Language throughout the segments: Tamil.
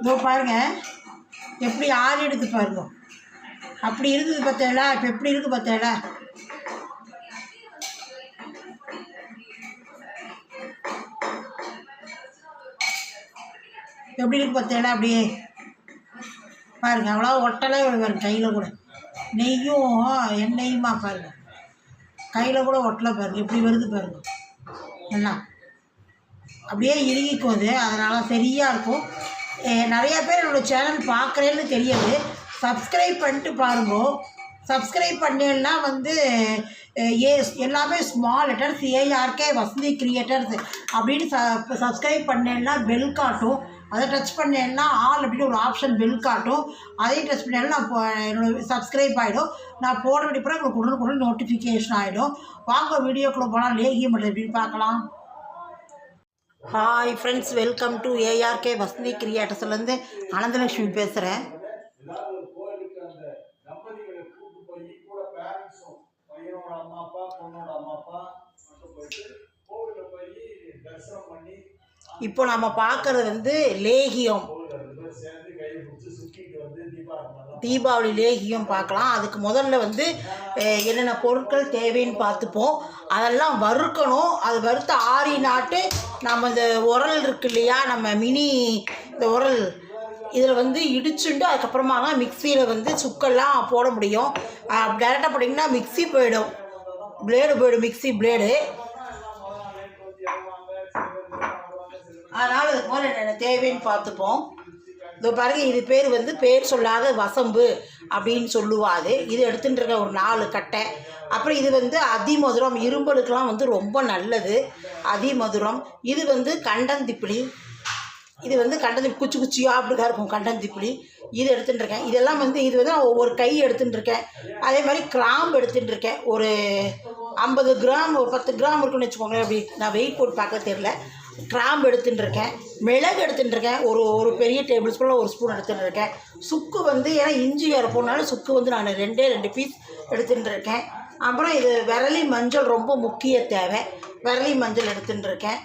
இதோ பாருங்க. எப்படி ஆறி எடுத்து பாருங்க. அப்படி இருக்குது பார்த்தேங்களா? இப்போ எப்படி இருக்குது பார்த்தேங்களா? எப்படி இருக்கு பார்த்தேங்களா? அப்படியே. பாருங்க அவ்வளோ ஒட்டலே பாருங்க கையில் கூட. நெய்யும் எண்ணெயுமா பாருங்க. கையில் கூட ஒட்டலை பாருங்க. எப்படி வருது பாருங்க. எல்லாம் அப்படியே இறுகிக்கும் அது அதனால் சரியாக இருக்கும். நிறைய பேர் என்னோடய சேனல் பார்க்குறேன்னு தெரியாது. சப்ஸ்கிரைப் பண்ணிட்டு பாருங்க. சப்ஸ்கிரைப் பண்ணேன்னா வந்து ஏ எல்லாமே small letters ARK Vasathi creators அப்படின்னு ச சப்ஸ்கிரைப் பண்ணேன்னா பெல் காட்டும். அதை டச் பண்ணேன்னா ஆல் அப்படின்னு ஒரு ஆப்ஷன் பெல் காட்டும். அதையும் டச் பண்ணேன்னா நான் என்னோடய என்னோட சப்ஸ்கிரைப் ஆகிடும் நான் போட வேண்டிய பிறகு உங்களுக்கு உடனுக்குடன் நோட்டிஃபிகேஷன் ஆகிடும் வாங்க வீடியோக்குள்ளே போனால் லேகியம் மட்டும் எப்படின்னு பார்க்கலாம்? Hi friends welcome to ARK Vasanthi கிரியேட்டர்ஸ்லேருந்து Ananthalakshmi பேசுகிறேன் இப்போ நம்ம பார்க்குறது வந்து லேகியம். தீபாவளி லேகியம் பார்க்கலாம். அதுக்கு முதல்ல வந்து என்னென்ன பொருட்கள் தேவைன்னு பார்த்துப்போம். அதெல்லாம் வறுக்கணும். அது வறுத்த ஆறி நாட்டு நம்ம இந்த உரல் இருக்கு இல்லையா? நம்ம மினி இந்த உரல். இதில் வந்து இடிச்சுட்டு அதுக்கப்புறமா தான் மிக்சியில் வந்து சுக்கெல்லாம் போட முடியும். டேரெக்டாக போட்டிங்கன்னா மிக்ஸி போயிடும். பிளேடு போயிடும் மிக்ஸி பிளேடு அதனால் இதுக்கு மேலே என்னென்ன தேவைன்னு பார்த்துப்போம். இதோ பாருங்க இது பேர் வந்து பேர் சொல்லாத வசம்பு அப்படின்னு சொல்லுவாது இது எடுத்துட்டு இருக்க ஒரு நாலு கட்டை. அப்புறம் இது வந்து அதிமதுரம். இரும்பலுக்கெலாம் வந்து ரொம்ப நல்லது. அதிமதுரம். இது வந்து கண்டந்திப்பிலி. இது வந்து கண்டந்திப்பி குச்சி குச்சியாக அப்படிக்கா இருக்கும் கண்டந்திப்பிலி. இது எடுத்துட்டுருக்கேன் இதெல்லாம் வந்து இது வந்து நான் ஒவ்வொரு கை எடுத்துட்டுருக்கேன் அதே மாதிரி கிராம்பு எடுத்துட்டுருக்கேன் ஒரு ஐம்பது கிராம் ஒரு பத்து கிராம் இருக்குன்னு வச்சுக்கோங்களேன். அப்படி நான் வெயிட் போட்டு பார்க்க தெரில கிராம்பு எடுத்துட்டுருக்கேன் மிளகு எடுத்துட்டுருக்கேன் ஒரு ஒரு பெரிய டேபிள் ஸ்பூனில் ஒரு ஸ்பூன் எடுத்துட்டுருக்கேன். சுக்கு வந்து ஏன்னா இஞ்சி வேறு போனாலும் சுக்கு வந்து நான் ரெண்டே ரெண்டு பீஸ் எடுத்துட்டுருக்கேன். அப்புறம் இது விரலி மஞ்சள் ரொம்ப முக்கிய தேவை. விரலி மஞ்சள் எடுத்துட்டுருக்கேன்.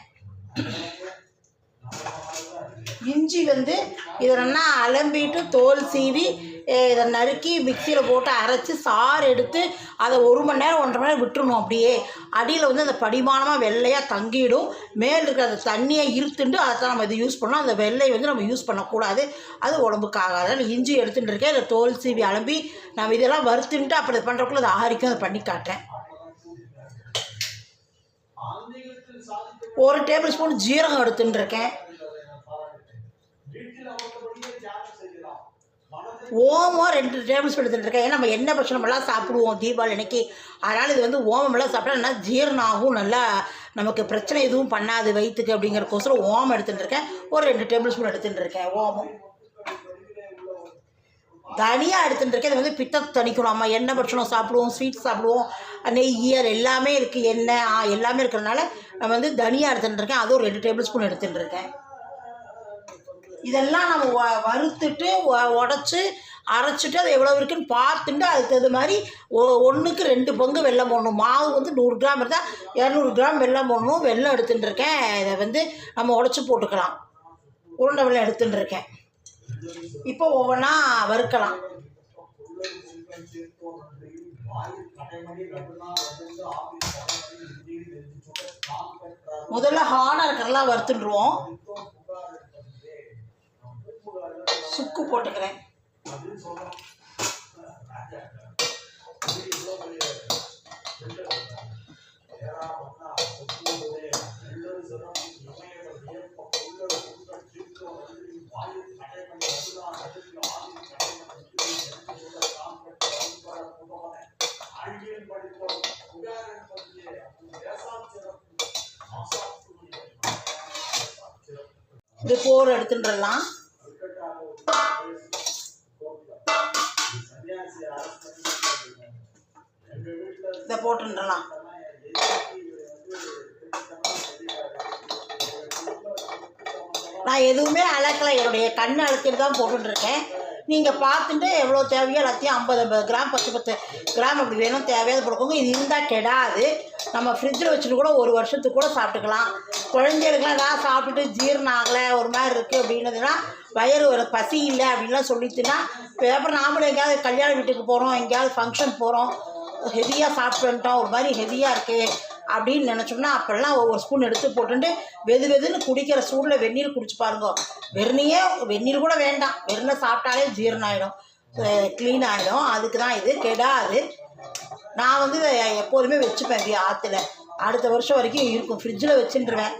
இஞ்சி வந்து இதை நல்லா அலம்பிட்டு தோல் சீவி இதை நறுக்கி மிக்சியில் போட்டு அரைச்சி சாறு எடுத்து அதை ஒரு மணி நேரம் ஒன்றரை மணி நேரம் விட்டுருணும் அப்படியே. அடியில் வந்து அந்த படிமானமாக வெள்ளையாக தங்கிடும். மேல் இருக்கிற அந்த தண்ணியை இருத்துண்டு அதை தான் நம்ம இது யூஸ் பண்ணோம் அந்த வெள்ளை வந்து நம்ம யூஸ் பண்ணக்கூடாது. அது உடம்புக்கு ஆகாது அதனால் இஞ்சி எடுத்துகிட்டு இருக்கேன். இதை தோல் சீவி அலம்பி நம்ம இதெல்லாம் வறுத்துன்ட்டு அப்படி பண்ணுறக்குள்ள அதை ஆரிக்கும் அதை பண்ணி காட்டுறேன். ஒரு டேபிள் ஸ்பூன் ஜீரகம் எடுத்துட்டு ஓமம் ரெண்டு டேபிள் ஸ்பூன் எடுத்துட்டு இருக்கேன். ஏன்னா நம்ம என்ன பட்சணமெல்லாம் சாப்பிடுவோம் தீபாவளி அன்னைக்கு. அதனால் இது வந்து ஓமமெல்லாம் சாப்பிட்டா நல்லா ஜீரணம் ஆகும் நல்லா நமக்கு பிரச்சனை எதுவும் பண்ணாது வயிற்றுக்கு அப்படிங்கிறக்கோசரம் ஓமம் எடுத்துட்டு இருக்கேன். ஒரு ரெண்டு டேபிள் ஸ்பூன் எடுத்துட்டு இருக்கேன் ஓமம். தனியாக எடுத்துட்டு இருக்கேன். இது வந்து பித்த தணிக்கணும். நம்ம எண்ணெய் பட்சணம் சாப்பிடுவோம் ஸ்வீட் சாப்பிடுவோம். நெய் அது எல்லாமே இருக்குது எண்ணெய் ஆ, எல்லாமே இருக்கிறதுனால நம்ம வந்து தனியாக எடுத்துட்டு இருக்கேன். அதுவும் ஒரு ரெண்டு டேபிள் ஸ்பூன் எடுத்துட்டு இருக்கேன். இதெல்லாம் நம்ம வ- வறுத்துட்டு உடச்சி அரைச்சிட்டு அது எவ்வளோ இருக்குன்னு பார்த்துட்டு அதுக்கு தகுந்த மாதிரி ஒ ஒன்றுக்கு ரெண்டு பங்கு வெள்ளம் போடணும். மாவு வந்து நூறு கிராம் இருந்தால் இரநூறு கிராம் வெள்ளம் போடணும். வெல்லம் எடுத்துட்டு இருக்கேன். இதை வந்து நம்ம உடச்சி போட்டுக்கலாம். உருண்டை வெள்ளம் எடுத்துட்டு இருக்கேன். இப்போ ஒவ்வொன்றா வறுக்கலாம். முதல்ல ஹார்டாக இருக்கிறதெல்லாம் வறுத்துட்டுருவோம். சுக்கு போட்டுக்கிறேன். இது போர் எடுத்துட்டுலாம் இதை போட்டுடலாம் நான் எதுவுமே அளக்கலை. என்னுடைய கண் அழுத்திட்டு தான் போட்டுருக்கேன் நீங்கள் பார்த்துட்டு எவ்வளோ தேவையோ எல்லாத்தையும் ஐம்பது ஐம்பது கிராம் பத்து பத்து கிராம் அப்படி வேணும் தேவையாத போட்டுக்கோங்க. இது இருந்தால் கெடாது. நம்ம ஃப்ரிட்ஜில் வச்சுட்டு கூட ஒரு வருஷத்துக்கு கூட சாப்பிட்டுக்கலாம். குழந்தைகளுக்குலாம் நான் சாப்பிட்டுட்டு ஜீரணம் ஆகலை ஒரு மாதிரி இருக்குது அப்படின்னதுன்னா வயிறு ஒரு பசி இல்லை அப்படின்லாம் சொல்லிச்சுன்னா அப்புறம் நாமளும் எங்கேயாவது கல்யாண வீட்டுக்கு போகிறோம் எங்கேயாவது ஃபங்க்ஷன் போகிறோம் ஹெவியாக சாப்பிட்டு வந்துட்டோம் ஒரு மாதிரி ஹெவியாக இருக்குது அப்படின்னு நினச்சோம்னா அப்போல்லாம் ஒவ்வொரு ஸ்பூன் எடுத்து போட்டுட்டு வெது வெதுன்னு குடிக்கிற சூடில் வெந்நீர் குடிச்சு பாருங்க. வெறுனையே வெந்நீர் கூட வேண்டாம். வெறுனை சாப்பிட்டாலே ஜீரணம் ஆகிடும் க்ளீன் ஆகிடும் அதுக்கு தான் இது கெடாது. நான் வந்து எப்போதுமே வச்சுப்பேன் வி- ஆற்றுல அடுத்த வருஷம் வரைக்கும் இருக்கும். ஃப்ரிட்ஜில் வச்சுட்டுருவேன்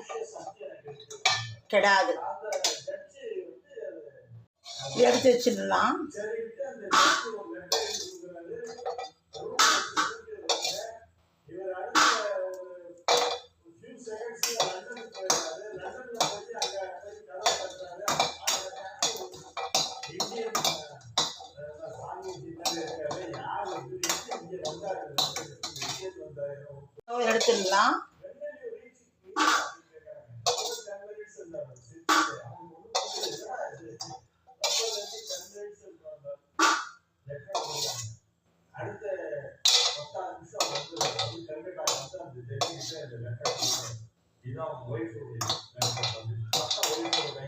கெடாது. எடுத்து வச்சிடலாம். எடுத்துடலாம். அடுத்த பத்தாறு நிமிஷம் வந்து கல்கட்டா வந்து அந்த டெல்லிக்கிட்ட இந்த லெட்டர் இதான்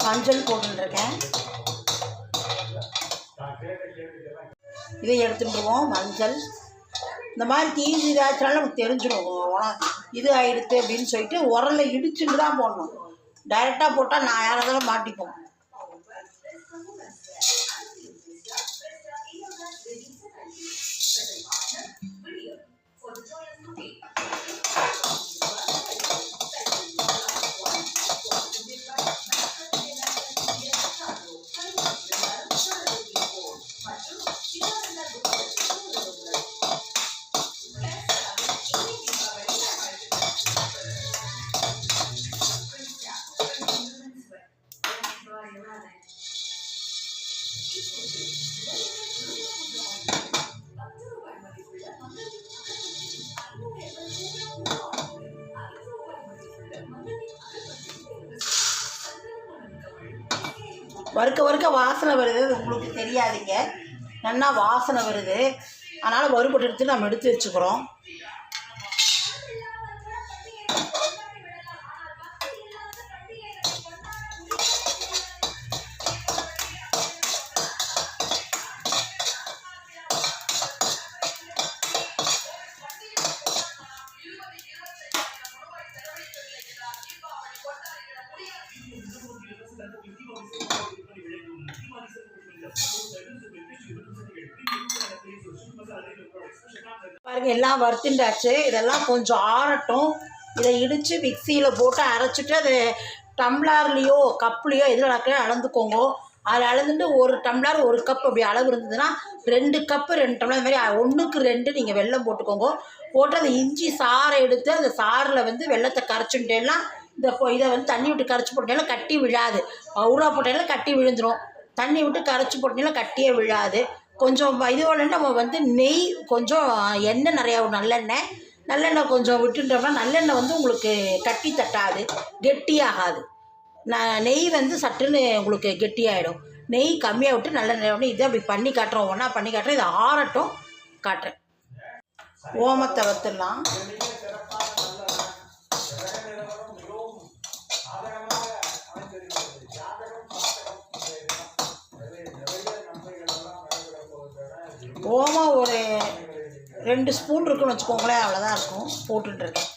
மஞ்சள் போட்டுருக்கேன். இதை எடுத்துட்டுருவோம் மஞ்சள். இந்த மாதிரி தீஞ்சு இதாச்சுனாலும் நமக்கு தெரிஞ்சிடும். இது ஆயிடுத்து அப்படின்னு சொல்லிட்டு உரல்ல இடிச்சுட்டு தான் போடணும். டைரெக்டாக போட்டால் நான் யாராவது மாட்டிப்போம். வறுக்க வறுக்க வாசனை வருது. அது உங்களுக்கு தெரியாதுங்க. நல்லா வாசனை வருது. அதனால் வறுபட்டு எடுத்து நம்ம எடுத்து வச்சுக்கிறோம். வறுத்துண்டாச்சு. இதெல்லாம் கொஞ்சம் ஆறட்டும். இதை இடித்து மிக்சியில் போட்டு அரைச்சிட்டு அது டம்ளர்லேயோ கப்லேயோ எதில் நடக்க அளந்துக்கோங்க. அதில் அளந்துட்டு ஒரு டம்ளர் ஒரு கப் அப்படி அளவு இருந்ததுன்னா ரெண்டு கப்பு ரெண்டு டம்ளர் இந்த மாதிரி ஒன்றுக்கு ரெண்டு நீங்கள் வெல்லம் போட்டுக்கோங்க. போட்டு அந்த இஞ்சி சாறை எடுத்து அந்த சாறில் வந்து வெள்ளத்தை கரைச்சுட்டேன்னா இந்த இதை வந்து தண்ணி விட்டு கரைச்சி போட்டேன்னா கட்டி விழாது. பவுரா போட்டேன்னா கட்டி விழுந்துடும் தண்ணி விட்டு கரைச்சி போட்டீங்கன்னா கட்டியே விழாது. கொஞ்சம் இதுவோட நம்ம வந்து நெய் கொஞ்சம் எண்ணெய் நிறையா நல்லெண்ணெய். நல்லெண்ணெய் கொஞ்சம் விட்டுட்டோம்னா நல்லெண்ணெய் வந்து உங்களுக்கு கட்டி தட்டாது கெட்டியாகாது. நான் நெய் வந்து சட்டுன்னு உங்களுக்கு கெட்டியாகிடும் நெய் கம்மியாக விட்டு நல்லெண்ணெய் விட்டு இதை அப்படி பண்ணி காட்டுறோம். ஒன்றா பண்ணி காட்டுறோம். இதை ஆறட்டும் காட்டுறேன். ஓமத்தை வத்துடலாம். கோமா ஒரு ரெண்டு ஸ்பூன் இருக்குன்னு வச்சுக்கோங்களேன் அவ்வளோதான் இருக்கும். போட்டுட்ருக்கேன்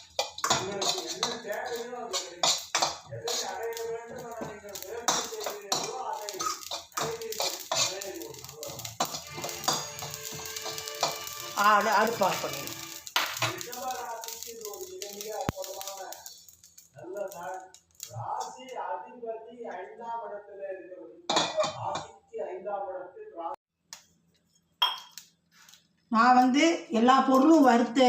அடுப்பு என்ன தேவையோ நான் வந்து எல்லா பொருளும் வறுத்து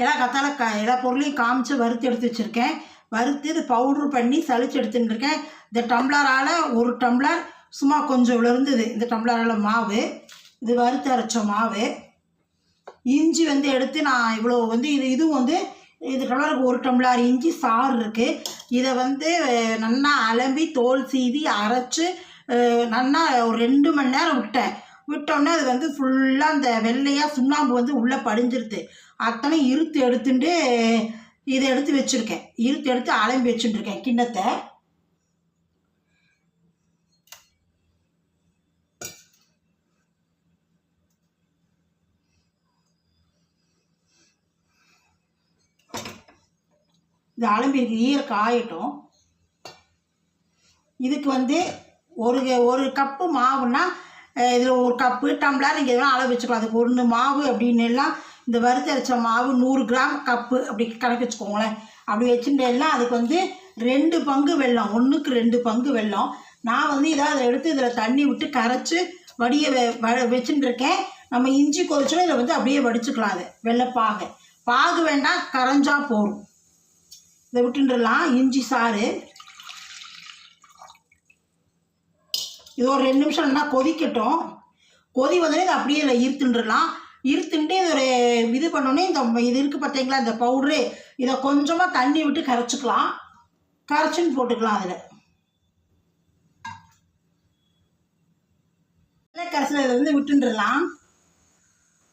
எல்லா கத்தால க எல்லா பொருளையும் காமிச்சு வறுத்து எடுத்து வச்சுருக்கேன். வறுத்து இது பவுட்ரு பண்ணி சளிச்சு எடுத்துட்டுருக்கேன் இந்த டம்ளரால் ஒரு டம்ளர் சும்மா கொஞ்சம் இவ்வளோ இருந்தது இந்த டம்ளரால் மாவு. இது வறுத்து அரைச்ச மாவு. இஞ்சி வந்து எடுத்து நான் இவ்வளோ வந்து இது இதுவும் வந்து இது டம்ளருக்கு ஒரு டம்ளர் இஞ்சி சாறு இருக்குது இதை வந்து நல்லா அலம்பி தோல் சீவி அரைச்சி நல்லா ஒரு ரெண்டு மணி நேரம் விட்டேன். விட்டோன்னே அது வந்து ஃபுல்லாக அந்த வெள்ளையாக சுண்ணாம்பு வந்து உள்ளே படிஞ்சிருது. அத்தனை இருத்து எடுத்துட்டு இதை எடுத்து வச்சுருக்கேன். இருத்து எடுத்து அலம்பி வச்சுட்டுருக்கேன் கிண்ணத்தை. இது அலம்பி ஈரக்கு ஆகட்டும் இதுக்கு வந்து ஒரு ஒரு கப்பு மாவுன்னா இதில் ஒரு கப்பு டம்ளர் நீங்கள் எதனா அளவு வச்சுக்கலாம். அதுக்கு ஒன்று மாவு அப்படின்னு எல்லாம் இந்த வறுத்தரைச்ச மாவு நூறு கிராம் கப்பு அப்படி கணக்கு வச்சுக்கோங்களேன். அப்படி வச்சுட்டேன்னா அதுக்கு வந்து ரெண்டு பங்கு வெல்லம் ஒன்றுக்கு ரெண்டு பங்கு வெல்லம். நான் வந்து இதை அதை எடுத்து இதில் தண்ணி விட்டு கரைச்சி வடிய வ- வச்சுட்டு இருக்கேன். நம்ம இஞ்சி கொதிச்சோம் இதில் வந்து அப்படியே வடிச்சுக்கலாம் அது வெள்ளைப்பாகு. பாகு வேண்டாம் கரைஞ்சா போதும். இதை விட்டுன்றலாம் இஞ்சி சாறு. இது ஒரு ரெண்டு நிமிஷம் இல்லைனா கொதிக்கட்டும். கொதி வந்தோடனே இதை அப்படியே இதில் இருத்துன்றலாம் இருத்துட்டு இது ஒரு இது பண்ணோடனே இந்த இது இருக்குது பார்த்தீங்களா இந்த பவுட்ரு இதை கொஞ்சமாக தண்ணி விட்டு கரைச்சிக்கலாம். கரைச்சின்னு போட்டுக்கலாம் அதில். கரைசல் இதை வந்து விட்டுன்றலாம்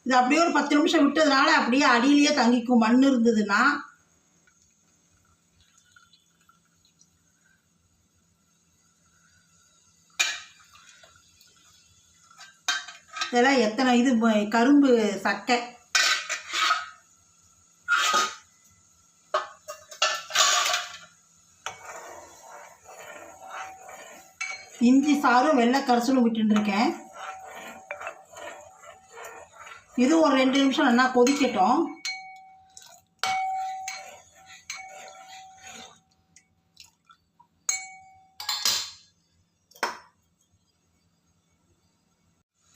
இது அப்படியே ஒரு பத்து நிமிஷம் விட்டதுனால அப்படியே அடியிலேயே தங்கிக்கும் மண் இருந்ததுன்னா இதெல்லாம் எத்தனை இது கரும்பு சக்கை. இஞ்சி சாரும் வெள்ளை கரைசலும் விட்டுருக்கேன் இது ஒரு ரெண்டு நிமிஷம் நல்லா கொதிக்கட்டும்.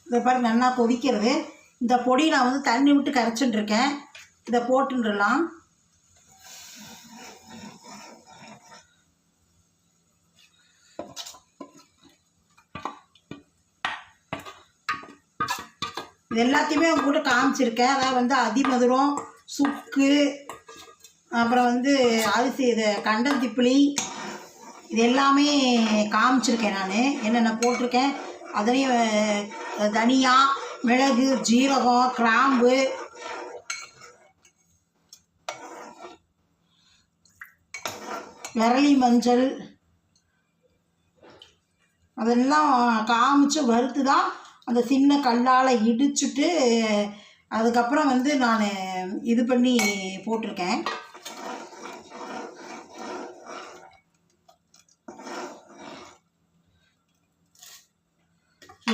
இதை பாருங்க நல்லா கொதிக்கிறது. இந்த பொடி நான் வந்து தண்ணி விட்டு கரைச்சுட்டுருக்கேன். இதை போட்டுடலாம் இது எல்லாத்தையுமே உங்க கூட காமிச்சிருக்கேன். அதாவது வந்து அதிமதுரம் சுக்கு அப்புறம் வந்து அரிசி இது கண்டந்திப்பிளி இது எல்லாமே காமிச்சிருக்கேன் நான். என்னென்ன போட்டிருக்கேன்? அதுலேயும் தனியா மிளகு ஜீரகம் கிராம்பு. விரலி மஞ்சள். அதெல்லாம் காமிச்சு வறுத்து தான் அந்த சின்ன கல்லால் இடிச்சுட்டு அதுக்கப்புறம் வந்து நான் இது பண்ணி போட்டிருக்கேன்.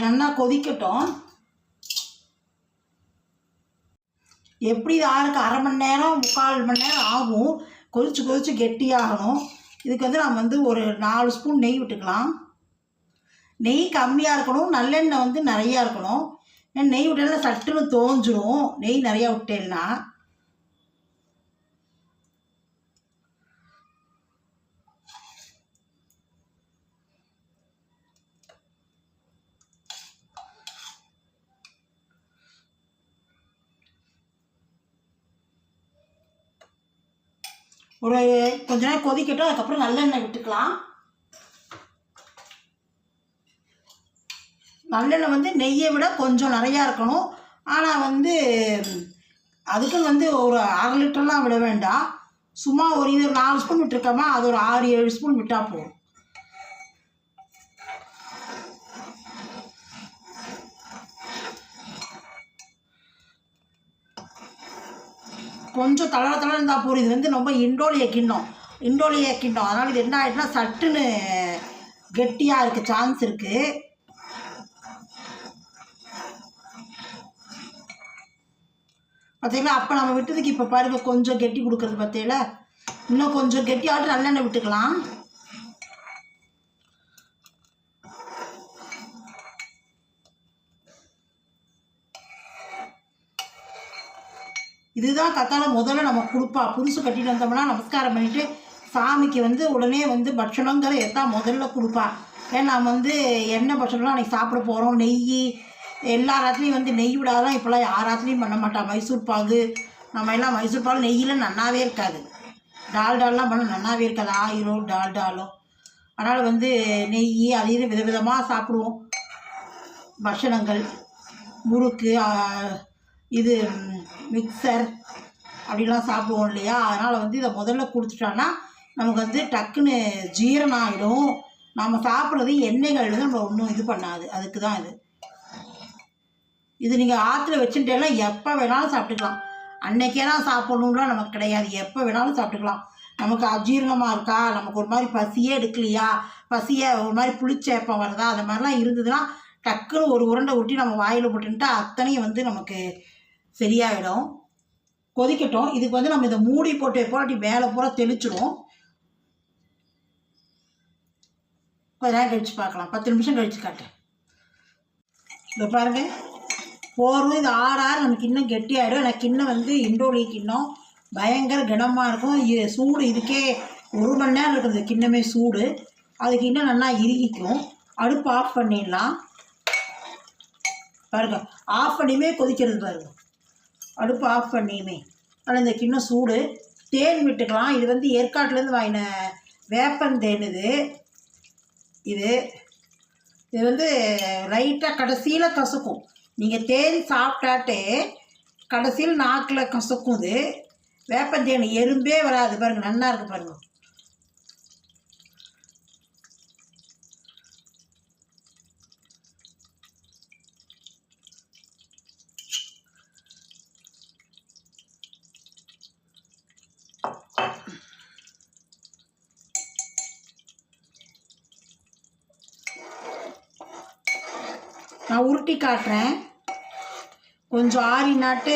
நல்லா கொதிக்கட்டும். எப்படி இது ஆறுக்கு அரை மணி நேரம் முக்கால் மணி நேரம் ஆகும்? கொதித்து கொதித்து கெட்டியாகணும். இதுக்கு வந்து நம்ம வந்து ஒரு நாலு ஸ்பூன் நெய் விட்டுக்கலாம். நெய் கம்மியாக இருக்கணும் நல்லெண்ணெய் வந்து நிறையா இருக்கணும். ஏன்னா நெய் விட்டேன்னா சட்டுன்னு தோஞ்சிரும். நெய் நிறையா விட்டேன்னா. ஒரு கொஞ்ச நேரம் கொதிக்கட்டும் அதுக்கப்புறம் நல்லெண்ணெய் விட்டுக்கலாம். நல்லெண்ணெய் வந்து நெய்யை விட கொஞ்சம் நிறையா இருக்கணும். ஆனால் வந்து அதுக்கு வந்து ஒரு அரை லிட்டர்லாம் விட வேண்டாம். சும்மா ஒரு இது ஒரு நாலு ஸ்பூன் விட்டுருக்கோமா அது ஒரு ஆறு ஏழு ஸ்பூன் விட்டால் போதும். கொஞ்சம் தளர தளர இருந்தால் போகிறது இது வந்து ரொம்ப இண்டோலிய கிண்ணம். இண்டோலிய கிண்ணம். அதனால் இது என்ன ஆகிட்டுனா சட்டுன்னு கெட்டியாக இருக்க சான்ஸ் இருக்குது பார்த்தீங்களா அப்போ நம்ம விட்டதுக்கு இப்போ பாருங்கள் கொஞ்சம் கெட்டி கொடுக்குறது பார்த்தீங்களா இன்னும் கொஞ்சம் கெட்டியாட்டு நல்லெண்ணெய் விட்டுக்கலாம். இதுதான் கத்தால முதல்ல நம்ம கொடுப்பா. புதுசு கட்டிட்டு வந்தோம்னா நமஸ்காரம் பண்ணிட்டு சாமிக்கு வந்து உடனே வந்து பட்சணங்கிற எதான் முதல்ல கொடுப்பா. ஏன்னா நம்ம வந்து என்ன பட்சணம்லாம் அன்றைக்கி சாப்பிட போகிறோம் நெய் எல்லா ராத்திலையும் வந்து நெய் விடாதான் இப்போலாம் யாராத்திலையும் பண்ண மாட்டா. மைசூர் பாகு நம்ம எல்லாம் மைசூர் பால் நெய்யில் நன்னாவே இருக்காது. டால்டாலாம் பண்ண நன்னாவே இருக்காது. ஆயிரம் டால்டாலும் அதனால் வந்து நெய் அது இது விதவிதமாக சாப்பிடுவோம். பட்சணங்கள் முறுக்கு இது மிக்சர் அப்படிலாம் சாப்பிடுவோம் இல்லையா? அதனால் வந்து இதை முதல்ல கொடுத்துட்டோன்னா நமக்கு வந்து டக்குன்னு ஜீரணம் ஆகிடும் நம்ம சாப்பிட்றது எண்ணெய்கள் வந்து நம்ம ஒன்றும் இது பண்ணாது. அதுக்கு தான் இது. இது நீங்கள் ஆற்றுல வச்சுட்டேன்னா எப்போ வேணாலும் சாப்பிட்டுக்கலாம். அன்னைக்கே தான் சாப்பிட்ணுன்லாம் நமக்கு கிடையாது. எப்போ வேணாலும் சாப்பிட்டுக்கலாம். நமக்கு அஜீரணமாக இருக்கா? நமக்கு ஒரு மாதிரி பசியே எடுக்கலையா? பசியை ஒரு மாதிரி புளிச்சேப்பம் வருதா? அந்த மாதிரிலாம் இருந்ததுன்னா டக்குன்னு ஒரு உருண்டை ஊட்டி நம்ம வாயில் போட்டுன்ட்டா அத்தனையும் வந்து நமக்கு சரியாயிடும். கொதிக்கட்டும். இதுக்கு வந்து நம்ம இதை மூடி போட்டு போராட்டி மேலே பூரா தெளிச்சிடும் கொஞ்ச நேரம் கழித்து பார்க்கலாம். பத்து நிமிஷம் கழித்து காட்டேன் இதை பாருங்க. போரும் இது ஆற ஆறு நமக்கு இன்னும் கெட்டியாயிடும் எனக்கு கிண்ணம் வந்து இண்டோலி கிண்ணம் பயங்கர கனமாக இருக்கும். சூடு இதுக்கே ஒரு மணி நேரம் இருக்குது. கிண்ணமே சூடு. அதுக்கு இன்னும் நல்லா இறுகிக்கும். அடுப்பு ஆஃப் பண்ணிடலாம். பாருங்க. ஆஃப் பண்ணியுமே கொதிக்கிறது பாருங்க. அடுப்பு ஆஃப் பண்ணியுமே. ஆனால் இந்த கிண்ணம் சூடு. தேன் விட்டுக்கலாம். இது வந்து ஏற்காட்டிலேருந்து வாங்கின வேப்பன் தேன் இது. இது. இது வந்து லைட்டாக கடைசியில் கசக்கும். நீங்கள் தேன் சாப்பிட்டாட்டே கடைசியில் நாக்கில் கசக்கும் இது. வேப்பந்தேன் எறும்பே வராது. பாருங்கள் நல்லா இருக்கு பாருங்கள் நான் உருட்டி காட்டுறேன். கொஞ்சம் ஆறினாட்டு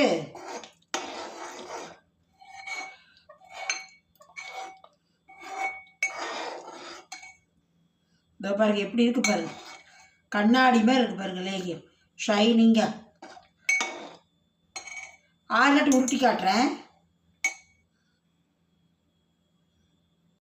இதோ பாருங்க எப்படி இருக்கு பாருங்க. கண்ணாடி மாதிரி இருக்கு பாருங்க லேகியம் ஷைனிங்காக நாட்டு உருட்டி காட்டுறேன்.